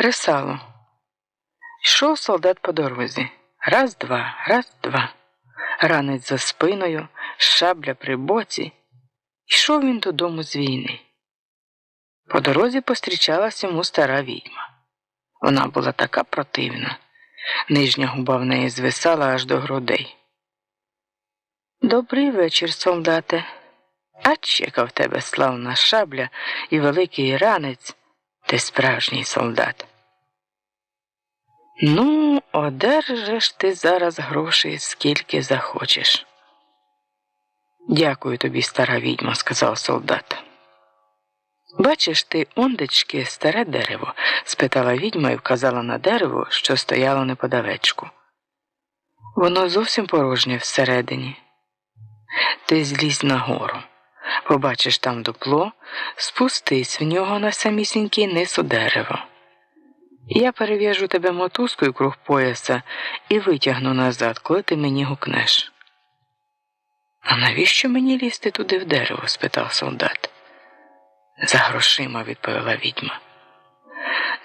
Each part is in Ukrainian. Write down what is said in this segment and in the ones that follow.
Кресало. Йшов солдат по дорозі. Раз, два, раз, два. Ранець за спиною, шабля при боці. Йшов він додому з війни. По дорозі пострічалась йому стара відьма. Вона була така противна. Нижня губа в неї звисала аж до грудей. Добрий вечір, солдате. А чека в тебе славна шабля і великий ранець, ти справжній солдат. Ну, одержиш ти зараз грошей, скільки захочеш. Дякую тобі, стара відьма, сказав солдат. Бачиш ти, ондечки, старе дерево? спитала відьма і вказала на дерево, що стояло неподалечку. Воно зовсім порожнє всередині. Ти злізь нагору. Побачиш там дупло, спустись в нього на самісінький низ у дерево. Я перев'яжу тебе мотузкою круг пояса і витягну назад, коли ти мені гукнеш. А навіщо мені лізти туди в дерево? спитав солдат. За грошима, відповіла відьма.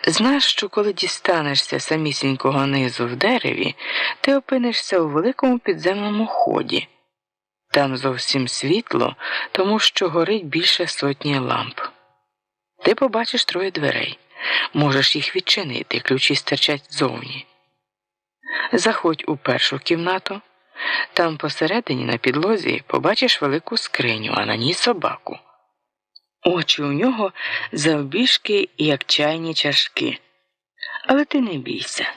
Знаєш, що коли дістанешся самісінького низу в дереві, ти опинишся у великому підземному ході. Там зовсім світло, тому що горить більше сотні ламп. Ти побачиш троє дверей. Можеш їх відчинити, ключі стирчать ззовні. Заходь у першу кімнату. Там посередині на підлозі побачиш велику скриню, а на ній собаку. Очі у нього завбіжки, як чайні чашки. Але ти не бійся.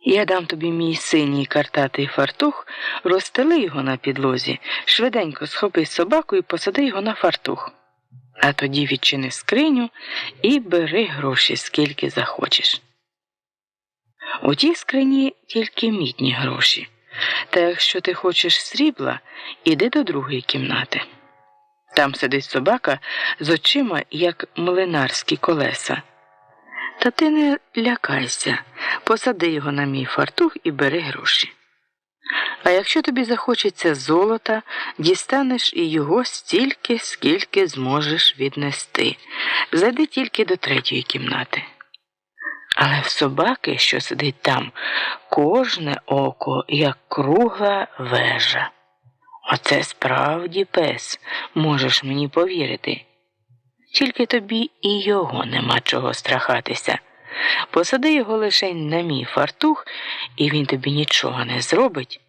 Я дам тобі мій синій картатий фартух, розстели його на підлозі, швиденько схопи собаку і посади його на фартух. А тоді відчини скриню і бери гроші, скільки захочеш. У тій скрині тільки мідні гроші. Та якщо ти хочеш срібла, іди до другої кімнати. Там сидить собака з очима, як млинарські колеса. Та ти не лякайся, посади його на мій фартух і бери гроші. А якщо тобі захочеться золота, дістанеш і його стільки, скільки зможеш віднести. Зайди тільки до третьої кімнати. Але в собаки, що сидить там, кожне око, як кругла вежа. Оце справді пес, можеш мені повірити. Тільки тобі і його нема чого страхатися. Посади його лише на мій фартух, і він тобі нічого не зробить.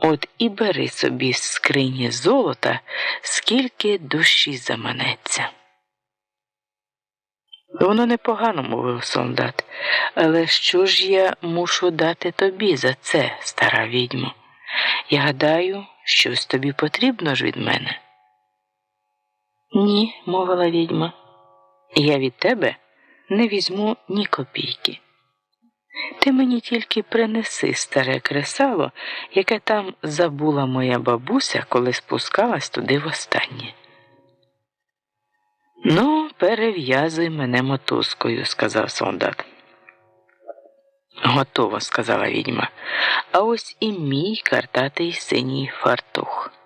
От і бери собі з скрині золота, скільки душі заманеться. Воно непогано, мовив солдат, але що ж я мушу дати тобі за це, стара відьмо? Я гадаю, щось тобі потрібно ж від мене. Ні, мовила відьма, я від тебе не візьму ні копійки. Ти мені тільки принеси старе кресало, яке там забула моя бабуся, коли спускалась туди востаннє. Ну, перев'язуй мене мотузкою, сказав солдат. Готово, сказала відьма, а ось і мій картатий синій фартух.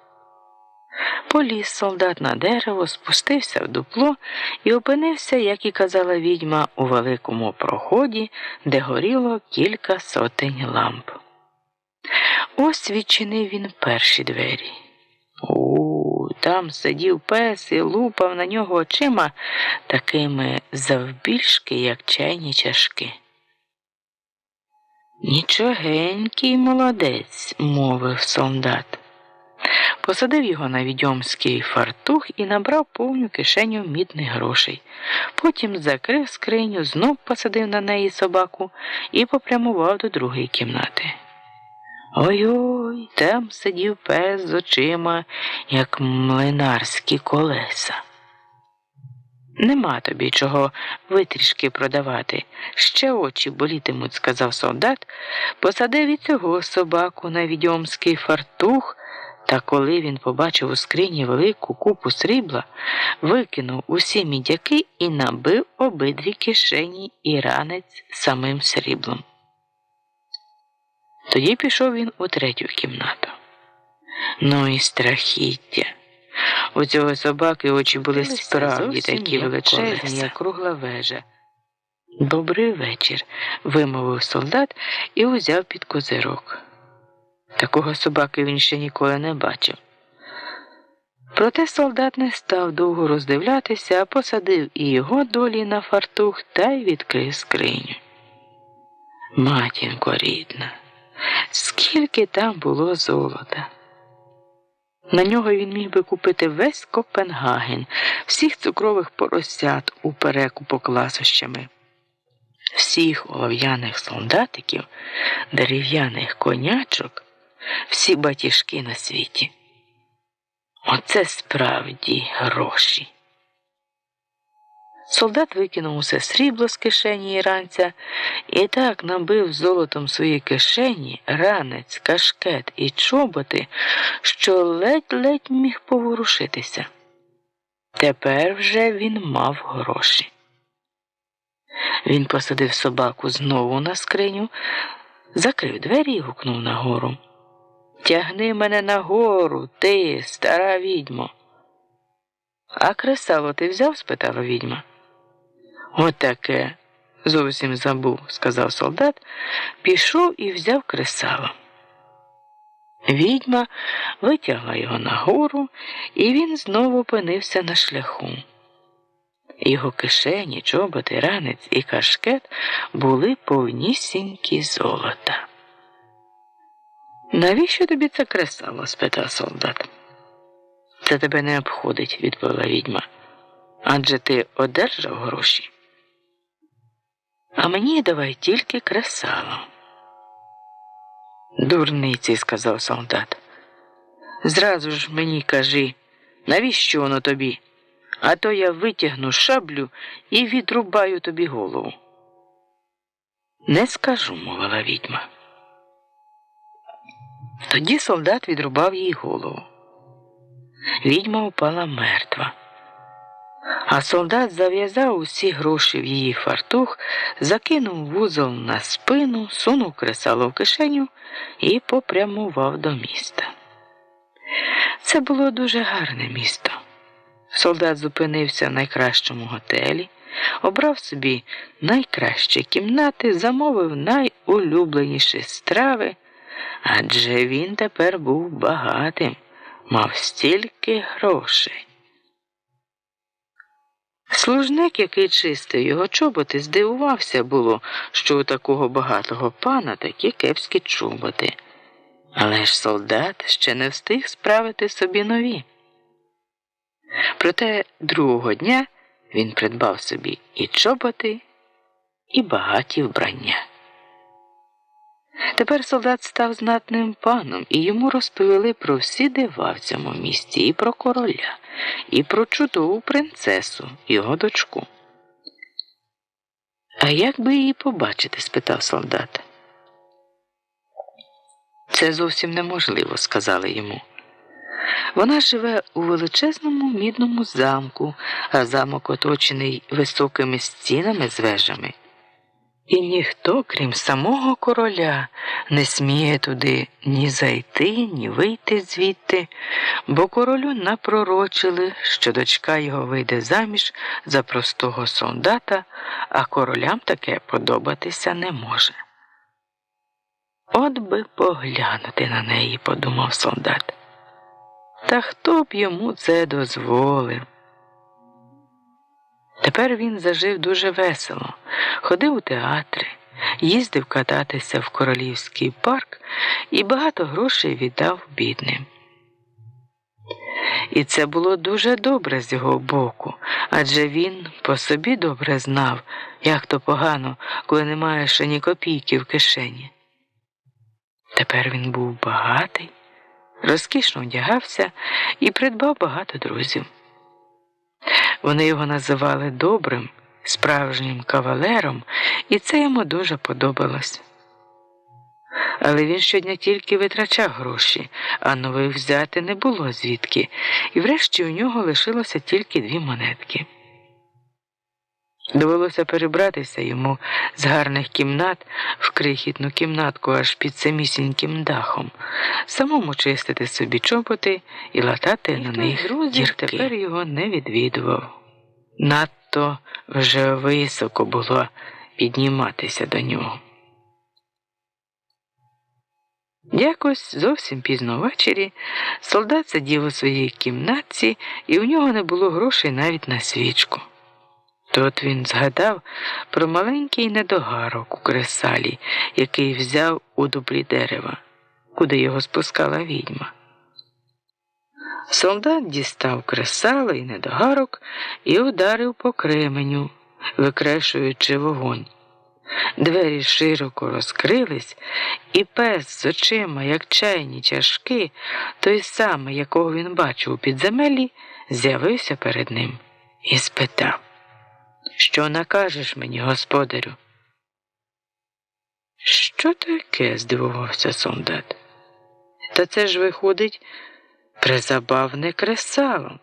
Поліз солдат на дерево, спустився в дупло і опинився, як і казала відьма, у великому проході, де горіло кілька сотень ламп. Ось відчинив він перші двері. У, там сидів пес і лупав на нього очима такими завбільшки, як чайні чашки. Нічогенький молодець, мовив солдат. Посадив його на відьомський фартух і набрав повну кишеню мідних грошей. Потім закрив скриню, знов посадив на неї собаку і попрямував до другої кімнати. Ой-ой, там сидів пес з очима, як млинарські колеса. Нема тобі чого витрішки продавати. Ще очі болітимуть, сказав солдат, посадив і цього собаку на відьомський фартух. Та коли він побачив у скрині велику купу срібла, викинув усі мідяки і набив обидві кишені і ранець самим сріблом. Тоді пішов він у третю кімнату. Ну і страхіття. У цього собаки очі були справді такі величезні, як кругла вежа. Добрий вечір, вимовив солдат і узяв під козирок. Такого собаки він ще ніколи не бачив. Проте солдат не став довго роздивлятися, а посадив і його долі на фартух та й відкрив скриню. Матінко рідна, скільки там було золота. На нього він міг би купити весь Копенгаген, всіх цукрових поросят у перекупок ласощами, всіх олов'яних солдатиків, дерев'яних конячок, всі батіжки на світі. Оце справді гроші. Солдат викинув усе срібло з кишені іранця і так набив золотом свої кишені, ранець, кашкет і чоботи, що ледь-ледь міг поворушитися. Тепер вже він мав гроші. Він посадив собаку знову на скриню, закрив двері і гукнув нагору. Тягни мене нагору, ти, стара відьмо. А кресало ти взяв? спитала відьма. Отаке, зовсім забув, сказав солдат, пішов і взяв кресало. Відьма витягла його нагору, і він знову опинився на шляху. Його кишені, чоботи, ранець і кашкет були повнісінькі золота. Навіщо тобі це кресало? спитав солдат. Це тебе не обходить, відповіла відьма. Адже ти одержав гроші. А мені давай тільки кресало. Дурниці, сказав солдат. Зразу ж мені кажи, навіщо воно тобі? А то я витягну шаблю і відрубаю тобі голову. Не скажу, мовила відьма. Тоді солдат відрубав їй голову. Відьма упала мертва. А солдат зав'язав усі гроші в її фартух, закинув вузол на спину, сунув кресало в кишеню і попрямував до міста. Це було дуже гарне місто. Солдат зупинився в найкращому готелі, обрав собі найкращі кімнати, замовив найулюбленіші страви, адже він тепер був багатим, мав стільки грошей. Служник, який чистив його чоботи, здивувався було, що у такого багатого пана такі кепські чоботи. Але ж солдат ще не встиг справити собі нові. Проте другого дня він придбав собі і чоботи, і багаті вбрання. Тепер солдат став знатним паном, і йому розповіли про всі дива в цьому місті, і про короля, і про чудову принцесу, його дочку. А як би її побачити? спитав солдат. Це зовсім неможливо, сказали йому. Вона живе у величезному мідному замку, а замок оточений високими стінами з вежами. І ніхто, крім самого короля, не сміє туди ні зайти, ні вийти звідти, бо королю напророчили, що дочка його вийде заміж за простого солдата, а королям таке подобатися не може. От би поглянути на неї, подумав солдат. Та хто б йому це дозволив? Тепер він зажив дуже весело, ходив у театри, їздив кататися в королівський парк і багато грошей віддав бідним. І це було дуже добре з його боку, адже він по собі добре знав, як то погано, коли немає ще ні копійки в кишені. Тепер він був багатий, розкішно одягався і придбав багато друзів. Вони його називали добрим, справжнім кавалером, і це йому дуже подобалось. Але він щодня тільки витрачав гроші, а нових взяти не було звідки, і врешті у нього лишилося тільки дві монетки. Довелося перебратися йому з гарних кімнат в крихітну кімнатку аж під самісіньким дахом, самому чистити собі чоботи і латати на них друзів тепер його не відвідував. Надто вже високо було підніматися до нього. Якось зовсім пізно ввечері солдат сидів у своїй кімнатці, і у нього не було грошей навіть на свічку. Тут він згадав про маленький недогарок у кресалі, який взяв у дублі дерева, куди його спускала відьма. Солдат дістав кресало і недогарок і ударив по кременю, викрешуючи вогонь. Двері широко розкрились, і пес з очима, як чайні чашки, той самий, якого він бачив у підземеллі, з'явився перед ним і спитав, що накажеш мені, господарю? Що таке? здивувався солдат. Та це ж виходить призабавне кресало.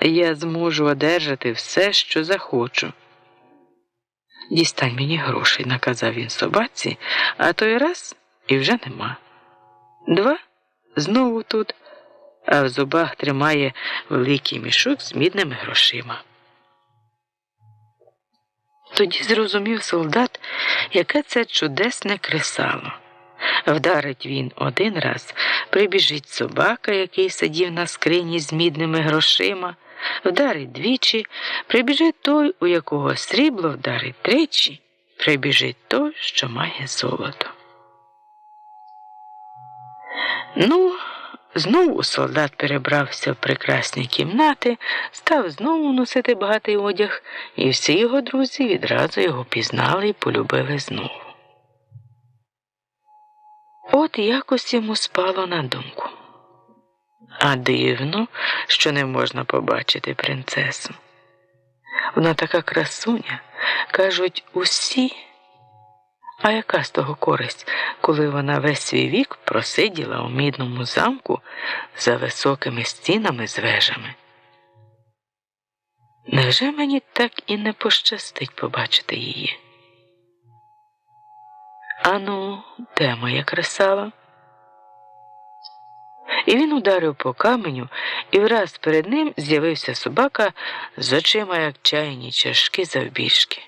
Я зможу одержати все, що захочу. Дістань мені грошей, наказав він собаці, а той раз і вже нема. Два знову тут, а в зубах тримає великий мішок з мідними грошима. Тоді зрозумів солдат, яке це чудесне кресало. Вдарить він один раз, прибіжить собака, який сидів на скрині з мідними грошима, вдарить двічі, прибіжить той, у якого срібло вдарить тричі, прибіжить той, що має золото. Ну, знову солдат перебрався в прекрасні кімнати, став знову носити багатий одяг, і всі його друзі відразу його пізнали і полюбили знову. От якось йому спало на думку. А дивно, що не можна побачити принцесу. Вона така красуня, кажуть усі. А яка з того користь, коли вона весь свій вік просиділа у мідному замку за високими стінами з вежами? Невже мені так і не пощастить побачити її? Ану, де моя кресала? І він ударив по каменю, і враз перед ним з'явився собака з очима, як чайні чашки завбільшки.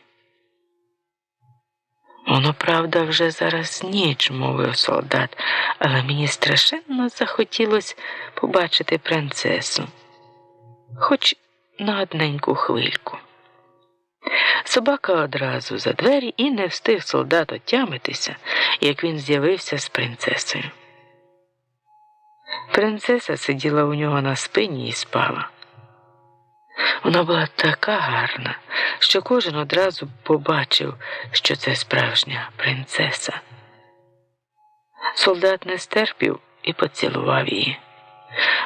Воно, правда, вже зараз ніч, мовив солдат, але мені страшенно захотілося побачити принцесу, хоч на одненьку хвильку. Собака одразу за двері і не встиг солдат отямитися, як він з'явився з принцесою. Принцеса сиділа у нього на спині і спала. Вона була така гарна, що кожен одразу побачив, що це справжня принцеса. Солдат не стерпів і поцілував її,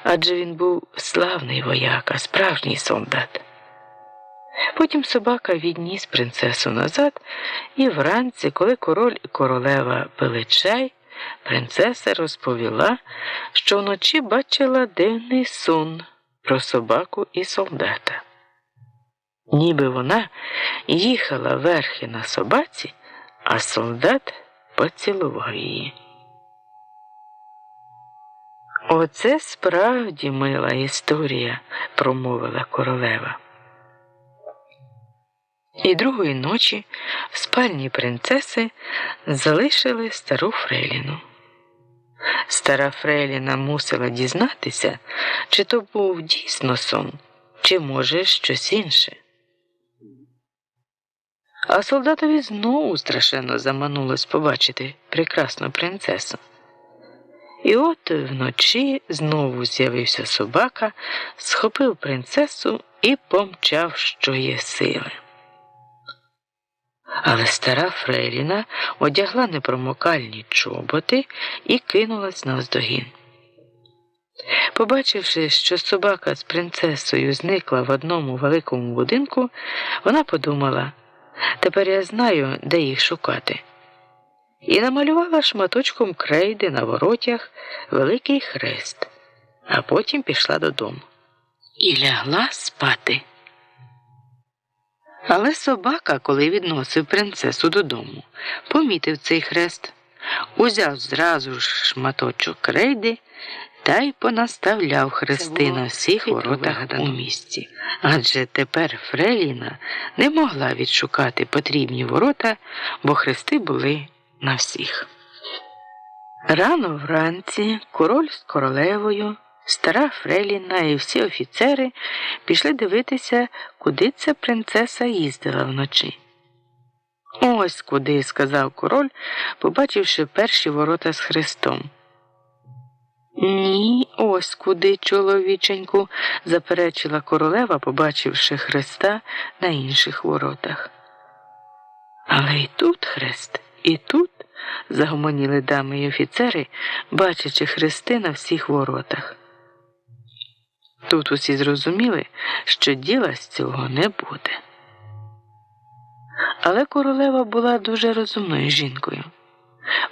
адже він був славний вояка, справжній солдат. Потім собака відніс принцесу назад, і вранці, коли король і королева пили чай, принцеса розповіла, що вночі бачила дивний сон про собаку і солдата. Ніби вона їхала верхи на собаці, а солдат поцілував її. Оце справді мила історія, промовила королева. І другої ночі в спальні принцеси залишили стару Фрейліну. Стара Фрейліна мусила дізнатися, чи то був дійсно сон, чи може щось інше. А солдатові знову страшенно заманулось побачити прекрасну принцесу. І от вночі знову з'явився собака, схопив принцесу і помчав, що є сили. Але стара Фрейліна одягла непромокальні чоботи і кинулась навздогін. Побачивши, що собака з принцесою зникла в одному великому будинку, вона подумала тепер я знаю, де їх шукати. І намалювала шматочком крейди на воротях великий хрест, а потім пішла додому і лягла спати. Але собака, коли відносив принцесу додому, помітив цей хрест, узяв зразу ж шматочок крейди, та й понаставляв хрести на всіх воротах у місті. Адже тепер Фреліна не могла відшукати потрібні ворота, бо хрести були на всіх. Рано вранці король з королевою, стара Фреліна і всі офіцери пішли дивитися, куди ця принцеса їздила вночі. Ось куди, сказав король, побачивши перші ворота з хрестом. Ні, ось куди, чоловіченьку, заперечила королева, побачивши хреста на інших воротах. Але і тут хрест, і тут, загомоніли дами й офіцери, бачачи хрести на всіх воротах. Тут усі зрозуміли, що діла з цього не буде. Але королева була дуже розумною жінкою.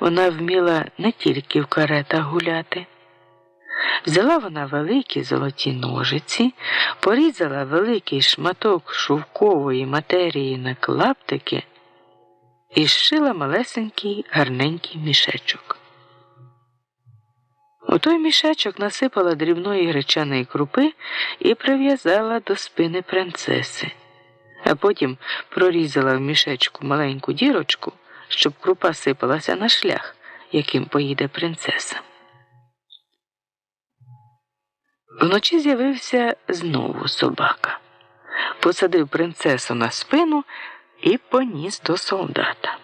Вона вміла не тільки в каретах гуляти. Взяла вона великі золоті ножиці, порізала великий шматок шовкової матерії на клаптики і зшила малесенький гарненький мішечок. У той мішечок насипала дрібної гречаної крупи і прив'язала до спини принцеси, а потім прорізала в мішечку маленьку дірочку, щоб крупа сипалася на шлях, яким поїде принцеса. Вночі з'явився знову собака, посадив принцесу на спину і поніс до солдата.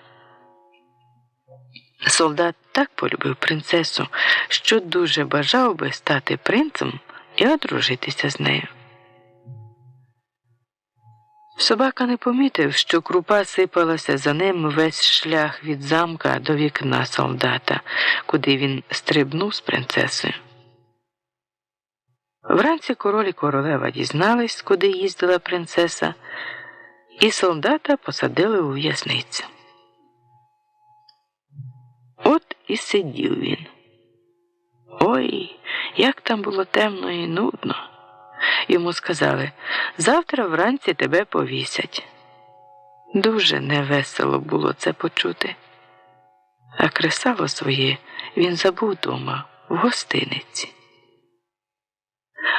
Солдат так полюбив принцесу, що дуже бажав би стати принцем і одружитися з нею. Собака не помітив, що крупа сипалася за ним весь шлях від замка до вікна солдата, куди він стрибнув з принцесою. Вранці король і королева дізнались, куди їздила принцеса, і солдата посадили у в'язницю. І сидів він. Ой, як там було темно і нудно. Йому сказали завтра вранці тебе повісять. Дуже невесело було це почути. А кресало своє він забув дома в гостиниці.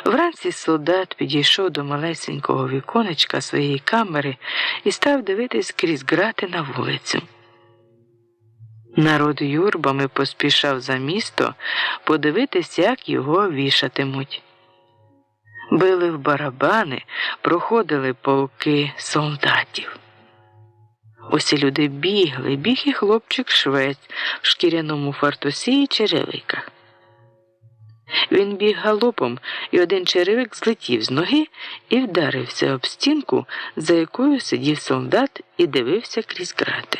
Вранці солдат підійшов до малесенького віконечка своєї камери і став дивитись крізь грати на вулицю. Народ юрбами поспішав за місто подивитись, як його вішатимуть. Били в барабани, проходили полки солдатів. Усі люди бігли, біг і хлопчик швець в шкіряному фартусі і черевиках. Він біг галопом, і один черевик злетів з ноги і вдарився об стінку, за якою сидів солдат і дивився крізь грати.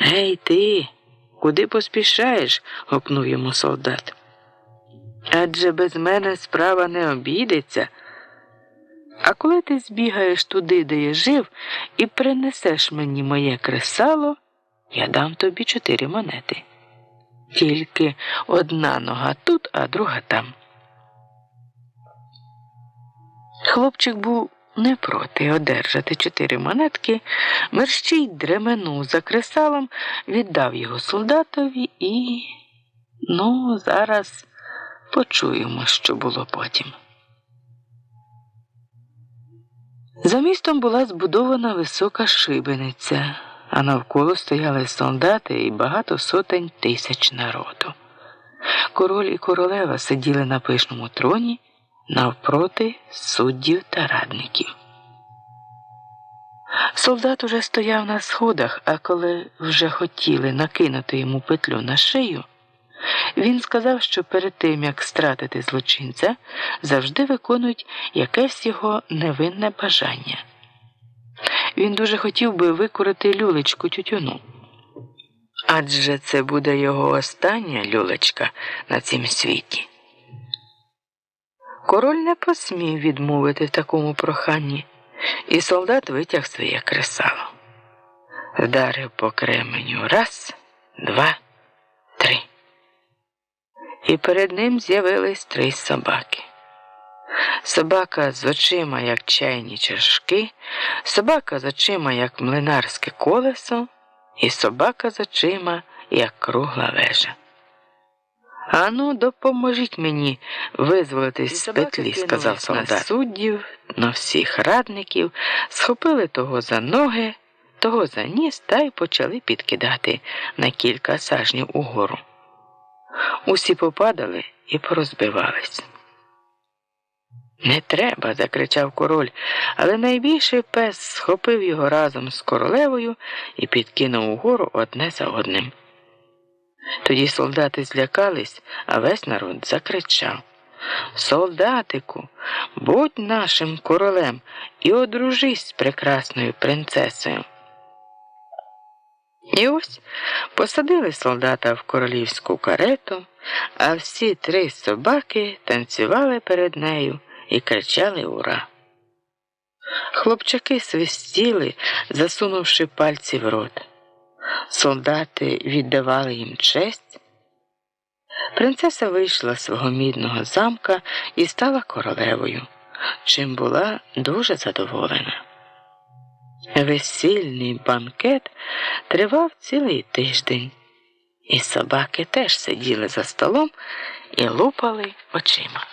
Гей, ти, куди поспішаєш? гукнув йому солдат. Адже без мене справа не обійдеться. А коли ти збігаєш туди, де я жив, і принесеш мені моє кресало, я дам тобі чотири монети. Тільки одна нога тут, а друга там. Хлопчик був не проти одержати чотири монетки, мерщій дременув за кресалом, віддав його солдатові і. Ну, зараз почуємо, що було потім. За містом була збудована висока шибениця, а навколо стояли солдати і багато сотень тисяч народу. Король і королева сиділи на пишному троні навпроти суддів та радників. Солдат уже стояв на сходах, а коли вже хотіли накинути йому петлю на шию, він сказав, що перед тим, як стратити злочинця, завжди виконують якесь його невинне бажання. Він дуже хотів би викурити люлечку тютюну. Адже це буде його остання люлечка на цім світі. Король не посмів відмовити такому проханні, і солдат витяг своє кресало. Вдарив по кременю раз, два, три. І перед ним з'явились три собаки. Собака з очима, як чайні чашки, собака з очима, як млинарське колесо, і собака з очима, як кругла вежа. Ану, допоможіть мені визволитись з петлі, сказав на солдат. Суддів, на всіх радників, схопили того за ноги, того за ніс та й почали підкидати на кілька сажнів угору. Усі попадали і порозбивались. Не треба, закричав король, але найбільший пес схопив його разом з королевою і підкинув угору одне за одним. Тоді солдати злякались, а весь народ закричав Солдатику, будь нашим королем і одружись з прекрасною принцесою. І ось посадили солдата в королівську карету, а всі три собаки танцювали перед нею і кричали Ура. Хлопчаки свистіли, засунувши пальці в рот. Солдати віддавали їм честь. Принцеса вийшла з свого мідного замка і стала королевою, чим була дуже задоволена. Весільний банкет тривав цілий тиждень, і собаки теж сиділи за столом і лупали очима.